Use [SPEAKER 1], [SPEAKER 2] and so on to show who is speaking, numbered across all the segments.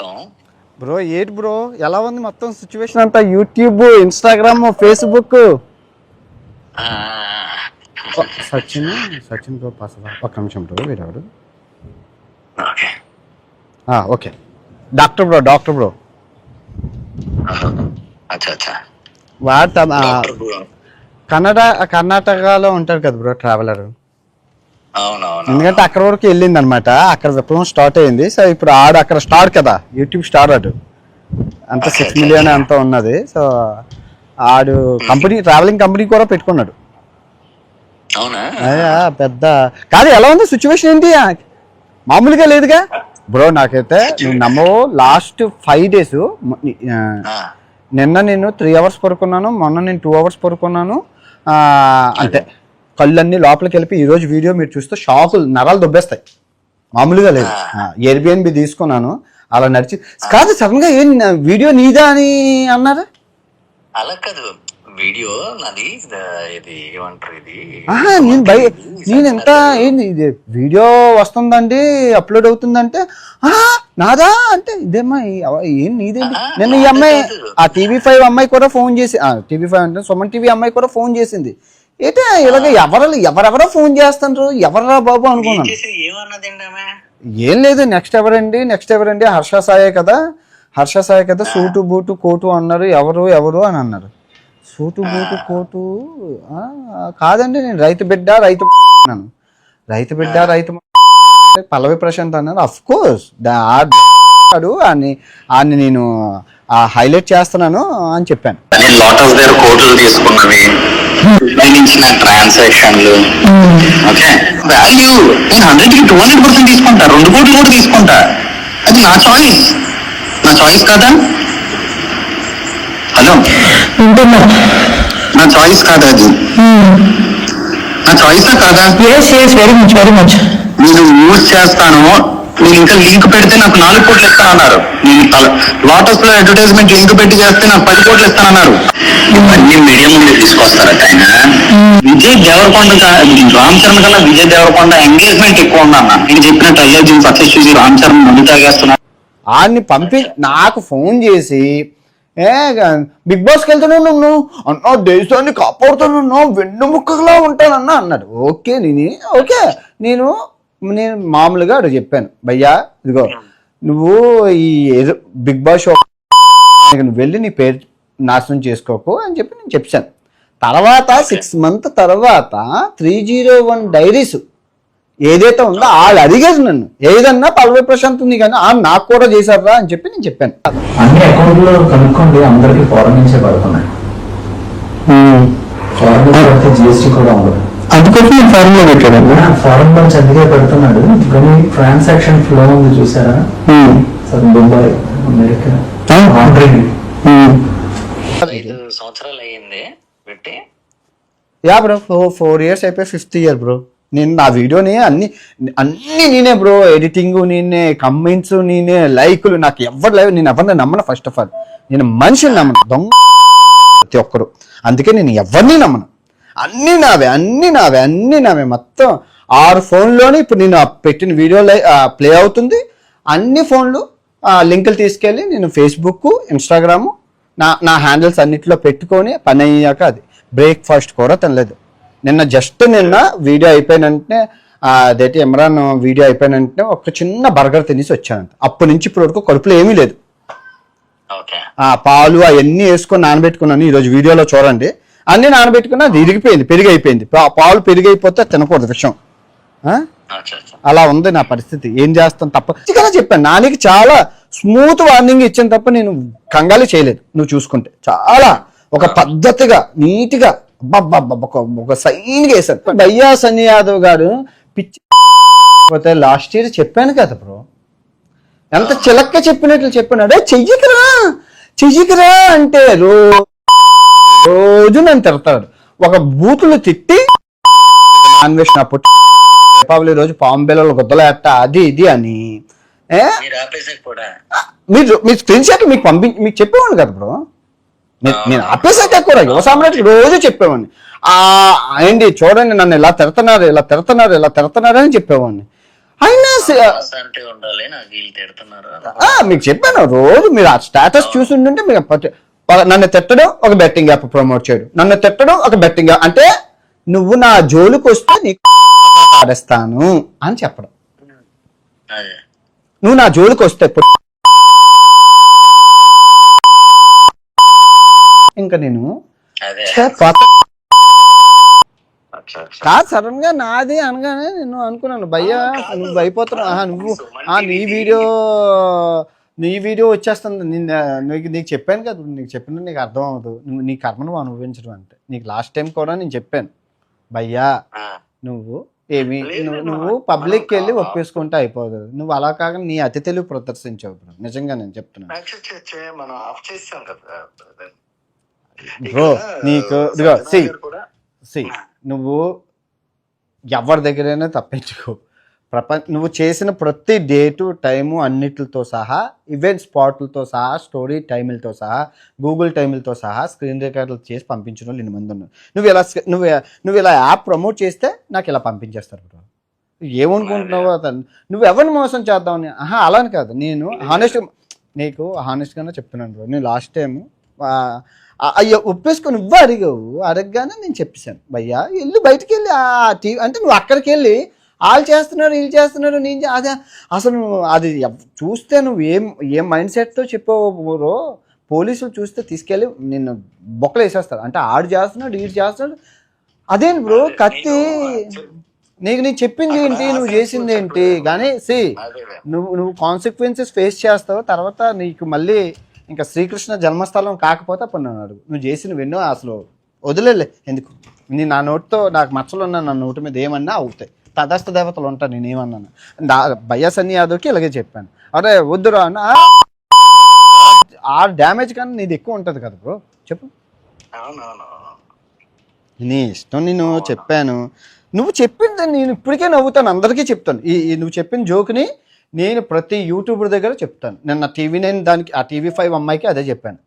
[SPEAKER 1] Hello
[SPEAKER 2] bro ఏంటి bro ఎలా ఉంది మొత్తం సిచ్యువేషన్ అంతా? YouTube Instagram Facebook Sachin Sachin bro పాసవా ఒక్క నిమిషం bro వీడవాడు
[SPEAKER 1] okay.
[SPEAKER 2] Doctor bro doctor bro వాడు. కన్నడ కర్ణాటకలో ఉంటారు కదా బ్రో ట్రావెలర్ ఎందుకంటే అక్కడ వరకు వెళ్ళింది అనమాట అక్కడ విప్లవం స్టార్ట్ అయింది. సో ఇప్పుడు ఆడు అక్కడ స్టార్ కదా యూట్యూబ్ స్టార్ ఆడు అంత సిక్స్ మిలియన్ అంత ఉన్నది. సో ఆడు కంపెనీ ట్రావెలింగ్ కంపెనీ కూడా పెట్టుకున్నాడు.
[SPEAKER 1] అవునా?
[SPEAKER 2] అయ్యా పెద్ద. కాదు ఎలా ఉంది సిచ్యువేషన్ ఏంటి? మామూలుగా లేదుగా? బ్రో నాకైతే నువ్వు నమ్మవు లాస్ట్ ఫైవ్ డేస్ నిన్న నేను త్రీ అవర్స్ పడుకున్నాను మొన్న నేను టూ అవర్స్ పడుకున్నాను. అంతే. కళ్ళన్నీ లోపలికి వెళ్ళి ఈ రోజు వీడియో మీరు చూస్తే షాకులు నరాలు దొబ్బేస్తాయి. మామూలుగా లేదు. ఎయిర్బిఎన్బి తీసుకున్నాను అలా నడిచి కాదు సడన్గా ఏం వీడియో నీదా అని అన్నారు?
[SPEAKER 1] అలా కాదు. వీడియో నాది ఇది ఏమంటారు ఇది?
[SPEAKER 2] నేను బయ నేను ఎంత ఏంది ఇది? వీడియో వస్తుందండి అప్లోడ్ అవుతుందంటే నాదా? అంటే ఇదేమ్మా ఏం నీదేంటి? నిన్న ఈ అమ్మాయి. ఆ టీవీ ఫైవ్ అమ్మాయి కూడా ఫోన్ చేసి టీవీ ఫైవ్ అంటే సుమన్ టీవీ అమ్మాయి కూడా ఫోన్ చేసింది. ఏంటో ఇలాగ ఎవరు ఎవరెవరో ఫోన్ చేస్తుండ్రు? ఎవరా బాబు అనుకున్నాను. ఏం లేదు నెక్స్ట్ ఎవరండి? నెక్స్ట్ ఎవరండి? హర్ష సాయే కదా. హర్ష సాయే కదా సూటు బూటు కోటు అన్నారు. ఎవరు ఎవరు అని అన్నారు. సూటు బూటు కోటు ఆ, కాదండి నేను రైతు బిడ్డ రైతు అన్నాను. రైతు బిడ్డ రైతు పల్లవి ప్రశాంత్ అన్నారు అఫ్ కోర్స్ ఆడు అని అని నేను హైలైట్ చేస్తున్నాను అని చెప్పాను.
[SPEAKER 1] తీసుకున్నవి. ఇచ్చిన ట్రాన్సాక్షన్లు. ఓకే? వాల్యూ. నేను హండ్రెడ్కి టూ హండ్రెడ్ పర్సెంట్ తీసుకుంటా. రెండు కోట్లు కూడా తీసుకుంటా. అది నా చాయిస్. నా చాయిస్ కాదా? హలో? నా చాయిస్ కాదా అది? నా చాయిసా కాదా?
[SPEAKER 3] Yes yes very much very much
[SPEAKER 1] నేను యూజ్ చేస్తాను. నేను ఇంకా లింక్ పెడితే నాకు నాలుగు కోట్లు ఇస్తానన్నారు. నేను లోటస్లో అడ్వర్టైజ్మెంట్ లింక్ పెట్టి చేస్తే నాకు పది కోట్లు ఇస్తానన్నారు. ఇవన్నీ మీడియం ముందు తీసుకొస్తారట ఆయన విజయ్ దేవరకొండ రామ్ చరణ్ కన్నా విజయ్ దేవరకొండ ఎంగేజ్మెంట్ ఎక్కువ ఉందన్న. నేను చెప్పినట్టు అయ్యాజీ సక్సెస్ చూసి రామ్ చరణ్ మందు తాగేస్తున్నాడు
[SPEAKER 2] ఆడిని పంపి నాకు ఫోన్ చేసి ఏ బిగ్ బాస్కి వెళ్తున్నావు నువ్వు? అన్నా దేశాన్ని కాపాడుతున్నాను వెన్ను ముక్కలా ఉంటానన్నా అన్నాడు. ఓకే నేను ఓకే. నేను నేను మామూలుగా అడు చెప్పాను. భయ్యా ఇదిగో నువ్వు ఈ ఎరు- బిగ్ బాస్ షో నువ్వు వెళ్ళి నీ పేరు నాశనం చేసుకోకు అని చెప్పి నేను చెప్పాను. తర్వాత సిక్స్ మంత్ తర్వాత త్రీ జీరో వన్ డైరీస్ ఏదైతే ఉందో వాళ్ళు అడిగారు నన్ను. ఏదన్నా పల్లవి ప్రశాంత్ ఉంది కానీ ఆ నాకు కూడా చేశారా అని చెప్పి నేను చెప్పాను.
[SPEAKER 4] అన్ని అకౌంట్లో కనుక్కోండి అందరికి ఫారెన్ నుంచే పడుతున్నాయి. ఫారెన్ నుంచి పడితే జిఎస్టీ కూడా ఉండదు.
[SPEAKER 2] అందుకోసం నేను ఫారెన్లో
[SPEAKER 4] ఫారెన్ నుంచి అందుకే పెడుతున్నాడు. కానీ ట్రాన్సాక్షన్ ఫ్లో ఉంది చూసారా? సార్ అమెరికా
[SPEAKER 1] సంవత్సరాలు అయ్యింది పెట్టి.
[SPEAKER 2] యా బ్రో ఫోర్ ఇయర్స్ అయిపోయి ఫిఫ్త్ ఇయర్ బ్రో. నేను నా వీడియోని అన్ని అన్ని నేనే బ్రో ఎడిటింగ్ నేనే కమెంట్స్ నేనే లైకులు నాకు ఎవరు లైవ్ నేను ఎవరిని నమ్మను ఫస్ట్ ఆఫ్ ఆల్ నేను మనిషిని నమ్మను దొంగ ప్రతి ఒక్కరు. అందుకే నేను ఎవరిని నమ్మను. అన్ని నావే అన్ని నావే అన్ని నావే. మొత్తం ఆరు ఫోన్లోనే ఇప్పుడు నేను ఆ పెట్టిన వీడియో ప్లే అవుతుంది. అన్ని ఫోన్లు లింకులు తీసుకెళ్ళి నేను ఫేస్బుక్ ఇన్స్టాగ్రాము నా నా హ్యాండిల్స్ అన్నిటిలో పెట్టుకొని పని అయ్యాక అది. బ్రేక్ఫాస్ట్ కూడా తినలేదు. నిన్న జస్ట్ నిన్న వీడియో అయిపోయిన వెంటనే ఆ, అదేంటి ఇమ్రాన్ వీడియో అయిపోయిన వెంటనే ఒక చిన్న బర్గర్ తినేసి వచ్చానంట. అప్పటి నుంచి ఇప్పటి వరకు కడుపులో ఏమీ లేదు. ఆ పాలు అవన్నీ వేసుకొని నానబెట్టుకున్నాను. ఈరోజు వీడియోలో చూడండి. అన్ని నానబెట్టుకున్నా అది ఇరిగిపోయింది పెరిగి అయిపోయింది పా- పాలు పెరిగైపోతే తినకూడదు విషయం అలా ఉంది నా పరిస్థితి. ఏం చేస్తాను తప్ప చెప్పాను. నానికి చాలా స్మూత్ వార్నింగ్ ఇచ్చాను తప్ప నేను కంగాలి చేయలేదు నువ్వు చూసుకుంటే. చాలా ఒక పద్ధతిగా నీట్గా ఒక సైన్గా వేశాను భయ్యా సన్నీ యాదవ్ గారు పిచ్చి పోతే లాస్ట్ ఇయర్ చెప్పాను కదా బ్రో. ఎంత చిలక్క చెప్పినట్లు చెప్పినాడే చెయ్యకరా చెయ్యకరా అంటే రో రోజు నన్ను తిడతాడు. ఒక బూతులు తిట్టి నాన్ వెజ్ నా పుట్టి దీపావళి రోజు బిల్లలు గుద్దలేట అది ఇది అని.
[SPEAKER 1] మీరు
[SPEAKER 2] మీ స్క్రీన్ షాట్ మీకు పంపించి మీకు చెప్పేవాడు కదా బ్రో. నేను- ఆపేసాక కూడా యువ సామ్రాట్ రోజు చెప్పేవాడిని. ఆ ఏంటి చూడండి నన్ను ఇలా తిడుతున్నారు ఇలా తిడుతున్నారు ఇలా తిడుతున్నారు అని చెప్పేవాడిని. అయినా మీకు చెప్పాను రోజు మీరు ఆ స్టేటస్ చూసి ఉంటే మీకు నన్ను తిట్టడం ఒక బెట్టింగ్ యాప్ ప్రమోట్ చేయడం. నన్ను తిట్టడం ఒక బెట్టింగ్ యాప్ అంటే నువ్వు నా జోలికి వస్తే నీకు ఆడేస్తాను అని చెప్పడం. నువ్వు నా జోలికి వస్తే ఇంకా నేను కాదు సడన్గా నాది అనగానే నేను అనుకున్నాను భయ్యా నువ్వు అయిపోతున్నావు ఆహా, నువ్వు ఆ నీ వీడియో నీ వీడియో వచ్చేస్తుంది. నిన్న నీకు నీకు చెప్పాను కదా నీకు చెప్పిన నీకు అర్థం అవ్వదు. నువ్వు నీ కర్మను అనుభవించడం అంటే నీకు లాస్ట్ టైం కూడా నేను చెప్పాను. భయ్యా నువ్వు ఏమి? నువ్వు పబ్లిక్కి వెళ్ళి ఒప్పేసుకుంటే అయిపోదు. నువ్వు అలా కాక నీ అతి తెలివి ప్రదర్శించావు. నిజంగా నేను చెప్తున్నాను. బ్రో నీకు సి. సి. నువ్వు ఎవరి దగ్గరైనా తప్పించుకో. ప్రపంచ నువ్వు చేసిన ప్రతి డేటు టైము అన్నిటితో సహా ఈవెంట్ స్పాట్లతో సహా స్టోరీ టైములతో సహా గూగుల్ టైములతో సహా స్క్రీన్ రికార్డులు చేసి పంపించిన వాళ్ళు ఎన్ని మంది ఉన్నారు. నువ్వు ఇలా నువ్వు నువ్వు ఇలా యాప్ ప్రమోట్ చేస్తే నాకు ఇలా పంపించేస్తారు బ్రో. ఏమనుకుంటున్నావు అతను నువ్వు ఎవరిని మోసం చేద్దామని ఆహా అలా అని కాదు. నేను హానెస్ట్ నీకు హానెస్ట్గానే చెప్తున్నాను బ్రో. నేను లాస్ట్ టైం అయ్యో ఒప్పేసుకొని నువ్వు అడిగావు అడగగానే నేను చెప్పేశాను. భయ్యా వెళ్ళి బయటికి వెళ్ళి ఆ టీవీ అంటే నువ్వు అక్కడికి వెళ్ళి వాళ్ళు చేస్తున్నారు వీళ్ళు చేస్తున్నారు నేను అదే అసలు అది చూస్తే నువ్వు ఏం ఏం మైండ్ సెట్తో చెప్పావు పోలీసులు చూస్తే తీసుకెళ్ళి నిన్ను బొక్కలు వేసేస్తారు. అంటే ఆడు చేస్తున్నాడు వీడు చేస్తున్నాడు. అదేంటి బ్రో? కత్తి నీకు నీకు చెప్పింది ఏంటి? నువ్వు చేసింది ఏంటి? కానీ సి
[SPEAKER 1] అదే
[SPEAKER 2] నువ్వు నువ్వు కాన్సిక్వెన్సెస్ ఫేస్ చేస్తావు? తర్వాత నీకు మళ్ళీ ఇంకా శ్రీకృష్ణ జన్మస్థలం కాకపోతే అప్పుడు నన్ను అడుగు. నువ్వు చేసినవి ఎన్నో అసలు వదిలేలే. ఎందుకు? నీ నా నోటితో నాకు మచ్చలు ఉన్న నా నోటి మీద ఏమన్నా అవుతాయి. తదస్థ దేవతలు ఉంటాను నేను ఏమన్నాను నా భయ్యా సన్ని యాదవ్కి ఇలాగే చెప్పాను. అరే వద్దురా అన్న. ఆ డ్యామేజ్ కానీ నీది ఎక్కువ ఉంటుంది కదా బ్రో. చెప్పు. నీ ఇష్టం నేను చెప్పాను. నువ్వు చెప్పింది నేను ఇప్పటికే నవ్వుతాను అందరికీ చెప్తాను. ఈ నువ్వు చెప్పిన జోక్ని నేను ప్రతి యూట్యూబర్ దగ్గర చెప్తాను. నేను నా టీవీ నైన్ దానికి ఆ టీవీ ఫైవ్ అమ్మాయికి అదే చెప్పాను.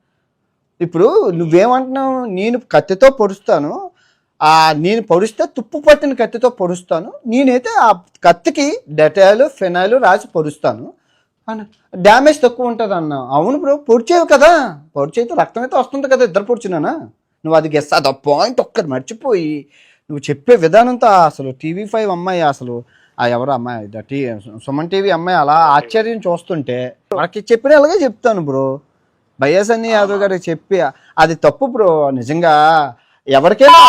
[SPEAKER 2] ఇప్పుడు నువ్వేమంటున్నావు? నేను కత్తితో పొడుస్తాను. నేను పొడిస్తే తుప్పు పట్టిన కత్తితో పొడుస్తాను. నేనైతే ఆ కత్తికి డెటాయిల్ ఫెనాయిల్ రాసి పొడుస్తాను. అని డ్యామేజ్ తక్కువ ఉంటుంది అన్న అవును బ్రో పొడిచేవి కదా. పొడిచేస్తే రక్తం అయితే వస్తుంది కదా ఇద్దరు పొడిచినానా? నువ్వు అది గెస్ అది పాయింట్ ఒక్కటి మర్చిపోయి నువ్వు చెప్పే విధానంతో అసలు టీవీ ఫైవ్ అమ్మాయి అసలు ఆ ఎవరు అమ్మాయి టీ సుమన్ టీవీ అమ్మాయి అలా ఆశ్చర్యం చూస్తుంటే వాళ్ళకి చెప్పిన అలాగే చెప్తాను బ్రో. బయ్యసన్ని యాదవ్ గారికి చెప్పి అది తప్పు బ్రో. నిజంగా ఎవరికైనా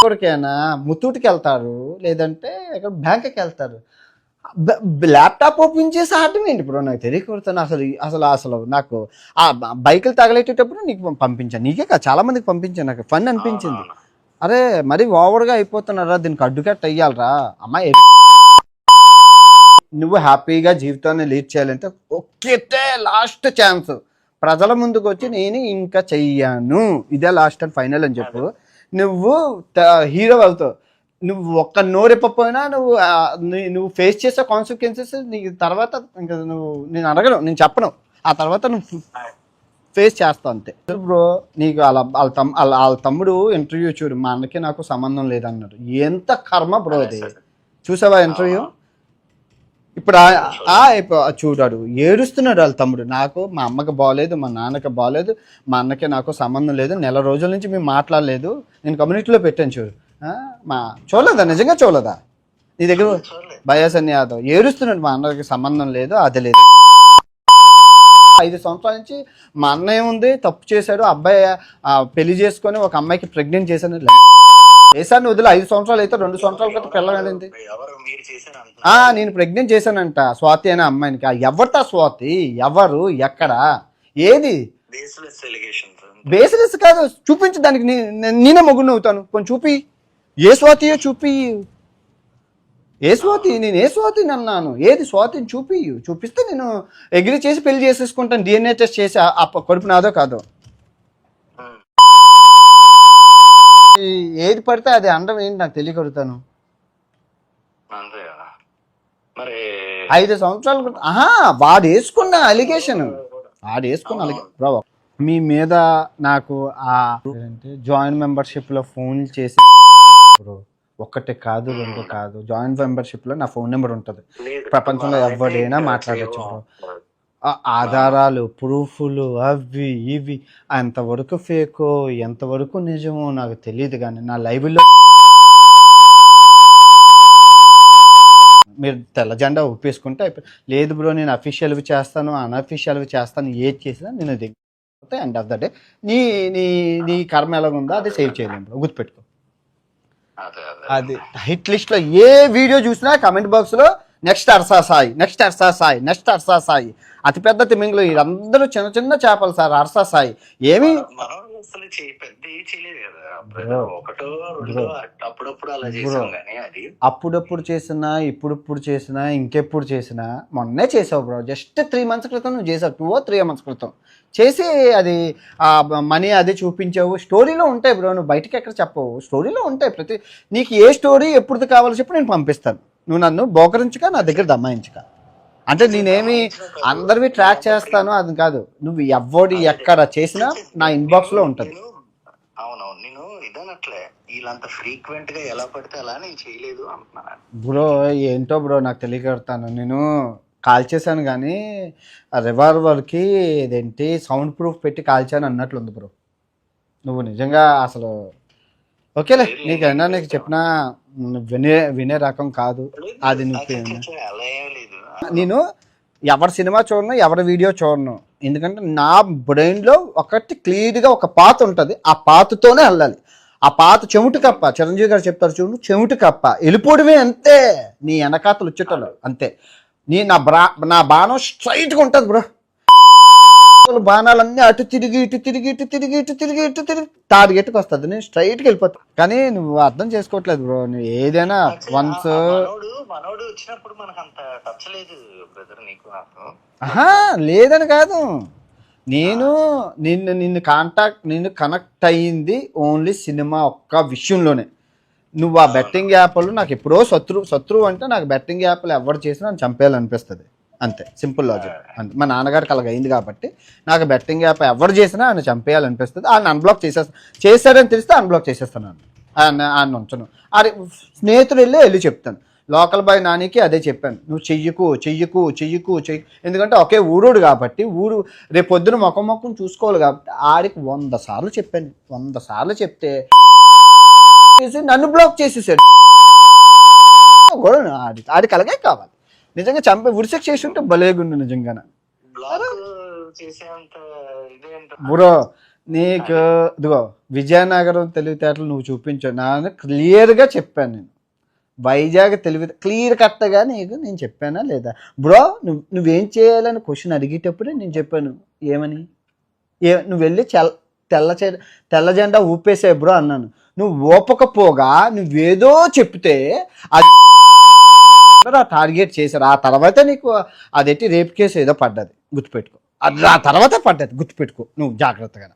[SPEAKER 2] ఎవరికైనా ముత్తూటికి వెళ్తారు లేదంటే ఇక్కడ బ్యాంక్కి వెళ్తారు. ల్యాప్టాప్ ఓపెన్ చేసి ఆడటం ఏంటి బ్రో? నాకు తెలియకూడతాను అసలు అసలు అసలు నాకు ఆ బైకులు తగలేటప్పుడు నీకు పంపించాను నీకే కాదు చాలా మందికి పంపించాను నాకు. ఫన్ అనిపించింది. అరే మరి ఓవర్గా అయిపోతున్నారా? దీనికి అడ్డుకట్ట అయ్యాలరా? అమ్మాయి నువ్వు హ్యాపీగా జీవితాన్ని లీడ్ చేయాలంటే ఒక్కటే లాస్ట్ ఛాన్స్. ప్రజల ముందుకు వచ్చి నేను ఇంకా చెయ్యాను. ఇదే లాస్ట్ అండ్ ఫైనల్ అని చెప్పు. నువ్వు హీరో అవుతావు. నువ్వు ఒక్క నోరెప్పపోయినా నువ్వు నువ్వు ఫేస్ చేసే కాన్సిక్వెన్సెస్ నీకు తర్వాత ఇంకా నువ్వు నేను అడగను నేను చెప్పను. ఆ తర్వాత నువ్వు ఫేస్ చేస్తావు అంతే. బ్రో నీకు వాళ్ళ వాళ్ళ తమ్ వాళ్ళ వాళ్ళ తమ్ముడు ఇంటర్వ్యూ చూడు మా అన్నకి నాకు సంబంధం లేదన్నాడు ఎంత కర్మ బ్రో అది? చూసావా ఇంటర్వ్యూ ఇప్పుడు చూడాడు. ఏడుస్తున్నాడు వాళ్ళ తమ్ముడు. నాకు మా అమ్మకి బాగలేదు మా నాన్నకి బాగలేదు మా అన్నకి నాకు సంబంధం లేదు నెల రోజుల నుంచి మేము మాట్లాడలేదు. నేను కమ్యూనిటీలో పెట్టాను చూడు. మా చూడలేదా? నిజంగా చూడలేదా? నీ దగ్గర బయాసన్ యాదవ్ ఏడుస్తున్నాడు. మా అన్నకి సంబంధం లేదు అది లేదు. ఐదు సంవత్సరాల నుంచి మా అన్న ఏముంది తప్పు చేశాడు. అబ్బాయి పెళ్ళి చేసుకొని ఒక అమ్మాయికి ప్రెగ్నెంట్ చేశాను. చేశాను వదిలే ఐదు సంవత్సరాలు అయితే రెండు సంవత్సరాల క్రితం పిల్లగాడింది ఆ నేను ప్రెగ్నెంట్ చేశానంట స్వాతి అనే అమ్మాయినికి. ఎవరితా స్వాతి? ఎవరు? ఎక్కడ? ఏది?
[SPEAKER 1] బేస్లెస్
[SPEAKER 2] కాదు చూపించు దానికి. నేనే మొగ్గుని అవుతాను కొంచెం చూపి. ఏ స్వాతియో చూపి. ఏ స్వాతి? నేను ఏ స్వాతిని అన్నాను? ఏది స్వాతిని చూపి. చూపిస్తే నేను అగ్రి చేసి పెళ్ళి చేసేసుకుంటాను. డిఎన్ఏ టెస్ట్ చేసి కడుపు నాదో కాదో ఈ- ఏది పడితే అది అండం ఏంటి నాకు
[SPEAKER 1] మరి
[SPEAKER 2] ఐదు సంవత్సరాల ఆహా వాడు వేసుకున్న అలిగేషన్. వాడు వేసుకున్న అలిగేషన్ మీ మీద నాకు ఆ జాయిన్ మెంబర్షిప్లో ఫోన్ చేసి ఒక్కటి కాదు రెండు కాదు. జాయింట్ మెంబర్షిప్లో నా ఫోన్ నెంబర్ ఉంటుంది. ప్రపంచంలో ఎవరైనా మాట్లాడొచ్చు ఆధారాలు ప్రూఫ్లు అవి ఇవి ఎంతవరకు ఫేకో ఎంతవరకు నిజమో నాకు తెలియదు కానీ నా లైవ్లో మీరు తెల్ల జెండా ఒప్పేసుకుంటే అయిపోయి లేదు బ్రో నేను అఫీషియల్వి చేస్తాను అన్అఫీషియల్వి చేస్తాను ఏది చేసినా నేను దిగిపోతే ఎండ్ ఆఫ్ ద డే. నీ నీ నీ కర్మ ఎలాగుందో అది సేవ్ చేయలేము బ్రో గుర్తుపెట్టుకో.
[SPEAKER 1] అదే
[SPEAKER 2] హిట్ లిస్ట్లో ఏ వీడియో చూసినా కమెంట్ బాక్స్లో next Harsha Sai next Harsha Sai next Harsha Sai అతిపెద్ద తిమింగ్లు వీళ్ళందరూ చిన్న చిన్న చేపలు సార్ అర్సా సాయి ఏమి
[SPEAKER 1] మనం అసలు చేయ పెద్ద ఏం చేయలేదు కదా.
[SPEAKER 2] Bro.
[SPEAKER 1] ఒకటో రెండో అప్పుడప్పుడు అలా చేసాం కానీ అది.
[SPEAKER 2] అప్పుడప్పుడు చేసినా ఇప్పుడప్పుడు చేసినా ఇంకెప్పుడు చేసినా మొన్నే చేసావు బ్రో. జస్ట్ త్రీ మంత్స్ క్రితం నువ్వు చేసావు టూ త్రీ మంత్స్ క్రితం. చేసి అది ఆ మనీ అది చూపించావు. స్టోరీలో ఉంటాయి బ్రో నువ్వు బయటకి ఎక్కడ చెప్పవు. స్టోరీలో ఉంటాయి ప్రతి నీకు ఏ స్టోరీ ఎప్పుడు కావాలో చెప్పి నేను పంపిస్తాను. నువ్వు నన్ను బోకరించక నా దగ్గర దమ్మాయించక. అంటే నేనేమి అందరివి ట్రాక్ చేస్తాను అది కాదు. నువ్వు ఎవడి ఎక్కడ చేసినా నా ఇన్బాక్స్లో ఉంటుంది.
[SPEAKER 1] అవునవును నేను ఇదనట్లే. వీళ్ళంత ఫ్రీక్వెంట్గా ఎలా పడితే అలా నేను చేయలేదు అంటున్నాను.
[SPEAKER 2] బ్రో ఏంటో బ్రో నాకు తెలియకడతాను నేను కాల్ చేశాను కానీ ఆ రివాల్వర్కి ఇదేంటి సౌండ్ ప్రూఫ్ పెట్టి కాల్చాను అన్నట్లుంది బ్రో. నువ్వు నిజంగా అసలు ఓకేలే నీకైనా నీకు చెప్పినా వినే వినే రకం కాదు. అది నేను ఎవరి సినిమా చూడను ఎవరి వీడియో చూడను. ఎందుకంటే నా బ్రెయిన్లో ఒకటి క్లియర్గా ఒక పాత ఉంటుంది. ఆ పాతతోనే వెళ్ళాలి. ఆ పాత చెవిటి కప్ప చిరంజీవి గారు చెప్తారు చూడు చెవిటి కప్ప. వెళ్ళిపోవడమే అంతే. నీ వెనకాతలు వచ్చేటోళ్ళు అంతే. నీ నా బ్రా నా బాణం స్ట్రైట్గా ఉంటుంది బ్రో. బాణాలన్నీ అటు తిరిగి ఇటు తిరిగి ఇటు తిరిగి ఇటు తిరిగి ఇటు తిరిగి టార్గెట్కి వస్తుంది. నేను స్ట్రైట్కి వెళ్ళిపోతా. కానీ నువ్వు అర్థం చేసుకోవట్లేదు బ్రో. నువ్వు ఏదైనా వన్స్
[SPEAKER 1] మనోడు వచ్చినప్పుడు మనకు అంత టచ్ లేదు బ్రదర్ నీకు
[SPEAKER 2] ఆహా లేదని కాదు. నేను నిన్ను నిన్ను కాంటాక్ట్ నిన్ను కనెక్ట్ అయ్యింది ఓన్లీ సినిమా ఒక్క విషయంలోనే. నువ్వు ఆ బెట్టింగ్ యాప్లు నాకు ఎప్పుడో శత్రువు శత్రువు అంటే నాకు బెట్టింగ్ యాప్లు ఎవరు చేసినా చంపేయాలనిపిస్తుంది. అంతే. Simple logic. అంతే. మా నాన్నగారికి అలాగ అయింది కాబట్టి నాకు బెట్టింగ్ యాప్ ఎవరు చేసినా ఆయన చంపేయాలనిపిస్తుంది. ఆయన అన్బ్లాక్ చేసేస్తా చేశాడని తెలిస్తే అన్బ్లాక్ చేసేస్తాను ఆయన ఆయన ఉంచను. అది స్నేహితుడు వెళ్ళి వెళ్ళి చెప్తాను. లోకల్ బాయ్ నానికి అదే చెప్పాను. నువ్వు చెయ్యకు చెయ్యకు చెయ్యకు చెయ్యి ఎందుకంటే ఒకే ఊరుడు కాబట్టి ఊరు రేపు పొద్దున మొఖం మొఖం చూసుకోవాలి కాబట్టి ఆడికి వంద సార్లు చెప్పాను. వంద సార్లు చెప్తే చేసి నన్ను బ్లాక్ చేసేసాడు. కూడా ఆడి ఆడికి అలాగే కావాలి. నిజంగా చంపే ఉరిసెక్ చేసి ఉంటే భలేగుండు నిజంగా బ్రో నీకు ఇదిగో విజయనగరం తెలివితేటలు నువ్వు చూపించావు నాన్న క్లియర్గా చెప్పాను నేను. వైజాగ్ తెలివి క్లియర్ కట్టగా నీకు నేను చెప్పానా లేదా? బ్రో నువ్వు నువ్వేం చేయాలని క్వశ్చన్ అడిగేటప్పుడే నేను చెప్పాను. ఏమని? ఏ నువ్వు వెళ్ళి చెల్ తెల్ల తెల్ల జెండా ఊపేసే బ్రో అన్నాను. నువ్వు ఊపకపోగా నువ్వేదో చెప్తే అది ఆ టార్గెట్ చేశారు. ఆ తర్వాత నీకు అదేంటి రేప్ కేసు ఏదో పడ్డది. గుర్తుపెట్టుకో. అది ఆ తర్వాత పడ్డది. గుర్తుపెట్టుకో. నువ్వు జాగ్రత్తగా.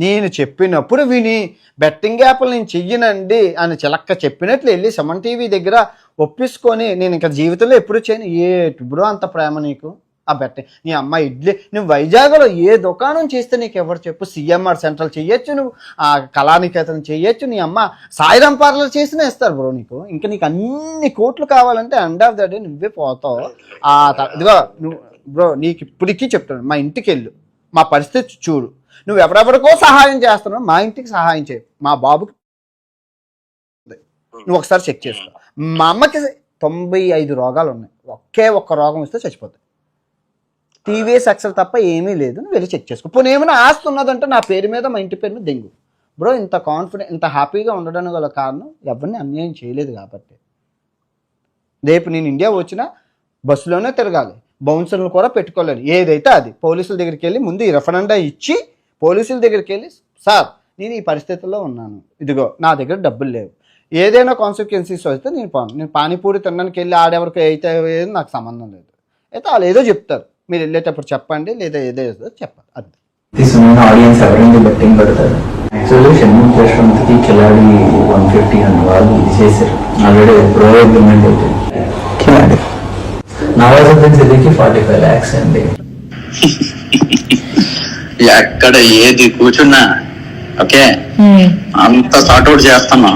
[SPEAKER 2] నేను చెప్పినప్పుడు విని బెట్టింగ్ యాప్లు నేను చెయ్యనండి అని చిలక్క చెప్పినట్లు వెళ్ళి సమన్ టీవీ దగ్గర ఒప్పించుకొని నేను ఇంకా జీవితంలో ఎప్పుడు చేయను. ఏ బ్రో అంత ప్రేమ నీకు? ఆ బెట్టింగ్ నీ అమ్మ ఇడ్లీ నువ్వు వైజాగ్లో ఏ దుకాణం చేస్తే నీకు ఎవరు చెప్పు? సిఎంఆర్ సెంట్రల్ చెయ్యొచ్చు నువ్వు. ఆ కళానికేతనం చెయ్యొచ్చు నీ అమ్మ సాయిరాం పార్లర్ చేసినా ఇస్తారు బ్రో నీకు. ఇంకా నీకు అన్ని కోట్లు కావాలంటే ఎండ్ ఆఫ్ ద డే నువ్వే పోతావు. ఆ ఇదిగో నువ్వు బ్రో నీకు ఇప్పటికీ చెప్తాను మా ఇంటికి వెళ్ళు. మా పరిస్థితి చూడు. నువ్వు ఎవరెవరికో సహాయం చేస్తున్నావు మా ఇంటికి సహాయం చేయి. మా బాబుకి నువ్వు ఒకసారి చెక్ చేసుకో. మా అమ్మకి తొంభై ఐదు రోగాలు ఉన్నాయి. ఒకే ఒక్క రోగం వస్తే చచ్చిపోతాయి. టీవీఎస్ ఎక్సెల్ తప్ప ఏమీ లేదు నువ్వు వెళ్ళి చెక్ చేసుకో. పోనీ ఏమైనా ఆస్తి ఉన్నదంటే నా పేరు మీద మా ఇంటి పేరు మీద దెంగు. బ్రో ఇంత కాన్ఫిడెంట్ ఇంత హ్యాపీగా ఉండడానికి గల కారణం ఎవరిని అన్యాయం చేయలేదు కాబట్టి. రేపు నేను ఇండియా వచ్చినా బస్సులోనే తిరగాలి. బౌన్సర్లు కూడా పెట్టుకోలేదు ఏదైతే అది పోలీసుల దగ్గరికి వెళ్ళి ముందు ఈ రెఫరెండా ఇచ్చి పోలీసుల దగ్గరికి వెళ్ళి సార్ నేను ఈ పరిస్థితుల్లో ఉన్నాను. ఇదిగో నా దగ్గర డబ్బులు లేవు. ఏదైనా కాన్సిక్వెన్సీస్ వస్తే నేను పోను నేను పానీపూరి తినడానికి వెళ్ళి ఆడెవరికి అయితే నాకు సంబంధం లేదు. అయితే వాళ్ళు ఏదో చెప్తారు. మీరు వెళ్ళేటప్పుడు చెప్పండి లేదా ఏదో ఏదో చెప్పాలి అంతే.
[SPEAKER 4] ఆడియన్స్ ఎవరైంది బెట్టింగ్ పెడతారు actually Shanmukh Khiladi one fifty అని వాళ్ళు ఇది చేశారు ఆల్రెడీ ప్రో అగ్రిమెంట్ అయిపోయింది కిలాడి నవాజుద్దీన్ సిద్దికి ఫార్టీ ఫైవ్ ల్యాక్స్ అండి
[SPEAKER 1] ఎక్కడ ఏది కూర్చున్నా ఓకే? అంత సార్ట్ అవుట్ చేస్తున్నా.